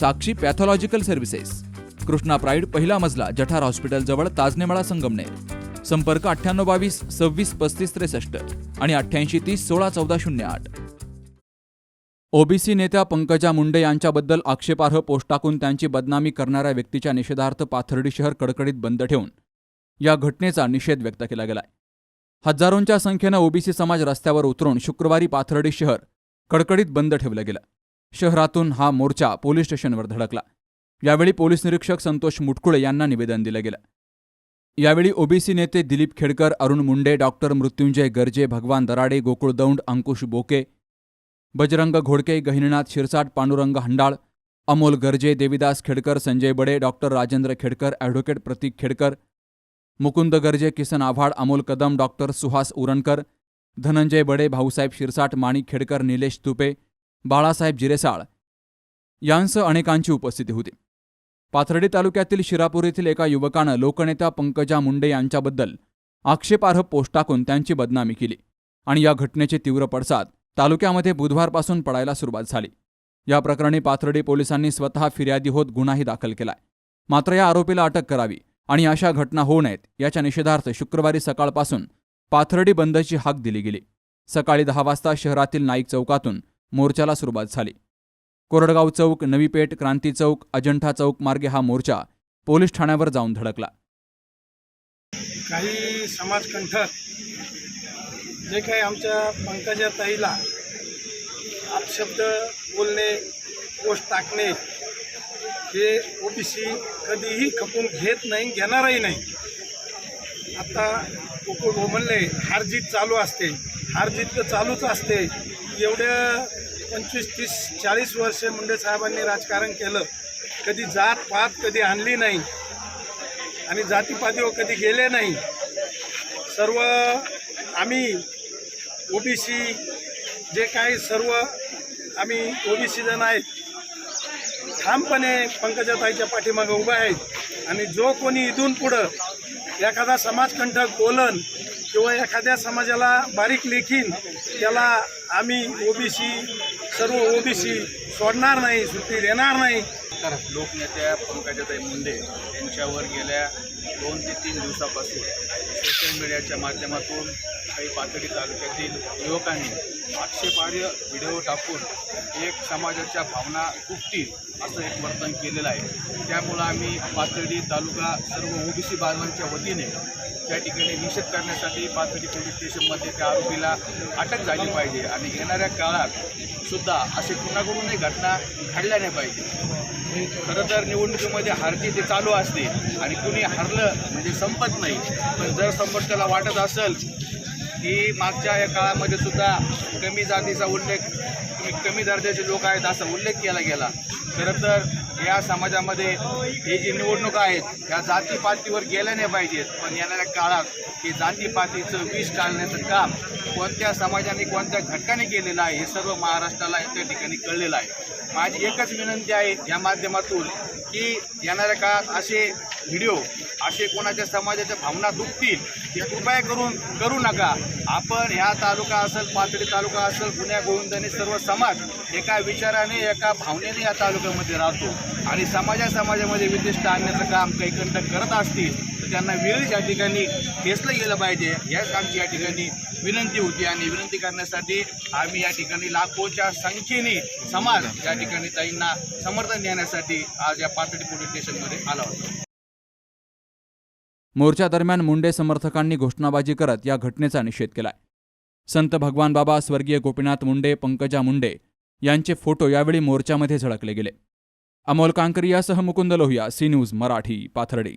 Sakshi pathological services Krishna pride पहिला मजला जठार hospital जवळ ताजनेमाळा संगमनेर. संपर्क अठ्ठ्याण्णव बावीस सव्वीस पस्तीस त्रेसष्ट आणि अठ्ठ्याऐंशी तीस सोळा चौदा शून्य आठ. ओबीसी नेत्या पंकजा मुंडे यांच्याबद्दल आक्षेपार्ह पोस्ट टाकून त्यांची बदनामी करणाऱ्या व्यक्तीच्या निषेधार्थ पाथर्डी शहर कडकडीत बंद ठेवून या घटनेचा निषेध व्यक्त केला गेलाय. हजारोंच्या संख्येनं ओबीसी समाज रस्त्यावर उतरून शुक्रवारी पाथर्डी शहर कडकडीत बंद ठेवलं गेलं. शहरातून हा मोर्चा पोलीस स्टेशनवर धडकला. यावेळी पोलीस निरीक्षक संतोष मुटकुळे यांना निवेदन दिलं गेलं. यावेळी ओबीसी नेते Dilip Khedkar Arun Munde doctor Mrutyunjay Garje Bhagwan Darade Gokul Daund Ankush Boke Bajrang Ghodke Gahininath Shirsat Pandurang Handal Amol Garje Devidas Khedkar Sanjay Bade doctor Rajendra Khedkar advocate Pratik Khedkar Mukund Garje Kisan Awhad Amol Kadam doctor Suhas Urankar Dhananjay Bade Bhausaheb Shirsat Manik Khedkar Nilesh Tupe Balasaheb Jiresal यांसह अनेकांची उपस्थिती होती. पाथर्डी तालुक्यातील शिरापूर येथील एका युवकानं लोकनेत्या पंकजा मुंडे यांच्याबद्दल आक्षेपार्ह पोस्ट टाकून त्यांची बदनामी केली आणि या घटनेचे तीव्र पडसाद तालुक्यामध्ये बुधवारपासून पडायला सुरुवात झाली. या प्रकरणी पाथर्डी पोलिसांनी स्वतः फिर्यादी होत गुन्हाही दाखल केलाय. मात्र या आरोपीला अटक करावी आणि अशा घटना होऊ नयेत याच्या निषेधार्थ शुक्रवारी सकाळपासून पाथर्डी बंदची हाक दिली गेली. सकाळी दहा वाजता शहरातील नाईक चौकातून मोर्चाला सुरुवात झाली. कोरडगाव चौक नवीपेठ क्रांती चौक अजंठा चौक मार्गे हा मोर्चा पोलीस ठाण्यावर जाऊन धडकला. काही समाजकंठक जे काही आमच्या पंकजा ताईला अपशब्द बोलणे पोस्ट टाकणे हे ओबीसी कधीही खपून घेत नाही घेणारही नाही. आता कुकुळ भाऊ हार हारजीत चालू असते. हारजीत तर चालूच असते. एवढ्या पंचवीस तीस चाळीस वर्ष मुंडे साहेबांनी राजकारण केलं. कधी जात पात कधी आणली नाही आणि जातीपातीवर कधी गेले नाही. सर्व आम्ही ओबीसी जे काही सर्व आम्ही ओबीसी जण आहेत. ठामपणे पंकजाताईच्या पाठीमागं उभे आहेत. आणि जो कोणी इथून पुढं एखादा समाजकंठक बोलन किंवा एखाद्या समाजाला बारीक लेखीन त्याला आम्ही ओबीसी सर्व ओबीसी सोडणार नाही सुट्टी देणार नाही. तर लोकनेत्या पंकजाताई मुंडे यांच्यावर गेल्या दोन ते तीन दिवसापासून सोशल मीडियाच्या माध्यमातून काही पाथर्डी तालुक्यातील युवकांनी आक्षेपार्ह व्हिडिओ टाकून एक समाजाच्या भावना दुखतील असं एक वर्तन केलेलं आहे. त्यामुळं आम्ही पाथर्डी तालुका सर्व ओबीसी बांधवांच्या वतीने त्या ठिकाणी निषेध करण्यासाठी पाथर्डी पोलीस स्टेशनमध्ये त्या आरोपीला अटक झाली पाहिजे आणि येणाऱ्या काळात सुद्धा असे कुणाकडूनही घटना घडल्या नाही पाहिजे. खरं तर निवडणुकीमध्ये हारती ते चालू असते आणि कुणी हरलं म्हणजे संपत नाही. पण जर संपर्काला वाटत असेल की मागच्या या काळामध्ये सुद्धा कमी जातीचा उल्लेख कमी दर्जाचे लोक आहेत असा उल्लेख केला गेला. खरं तर या समाजामध्ये हे जी निवडणुका आहेत या जातीपातीवर गेल्या नाही पाहिजेत. पण येणाऱ्या काळात हे जातीपातीचं विष टाळण्याचं काम कोणत्या समाजाने कोणत्या घटकाने केलेलं आहे हे सर्व महाराष्ट्राला त्या ठिकाणी कळलेलं आहे. माझी एकच विनंती आहे या माध्यमातून की येणाऱ्या काळात असे व्हिडिओ असे कोणाच्या समाजाच्या भावना दुखतील हे कृपया करून करू नका. आपण ह्या तालुका असेल पाथडी तालुका असेल पुण्या गोविंदाने सर्व समाज एका विचाराने एका भावनेने या तालुक्यामध्ये राहतो. आणि समाजा समाजामध्ये विशिष्ट आणण्याचं काम काही कंटक करत असतील त्यांना वेळीच या ठिकाणी खेचलं गेलं पाहिजे. याच आमची या ठिकाणी विनंती होती आणि विनंती करण्यासाठी आम्ही या ठिकाणी लाखोच्या संख्येने समाज या ठिकाणी ताईंना समर्थन देण्यासाठी आज या पाथडी पोलीस स्टेशनमध्ये आला होता मोर्चा दरम्यान मुंडे समर्थकांनी घोषणाबाजी करत या घटनेचा निषेध केलाय. संत भगवान बाबा स्वर्गीय गोपीनाथ मुंडे पंकजा मुंडे यांचे फोटो यावेळी मोर्चामध्ये झळकले गेले. अमोल कांकरियासह मुकुंद लोहिया सी न्यूज मराठी पाथर्डी.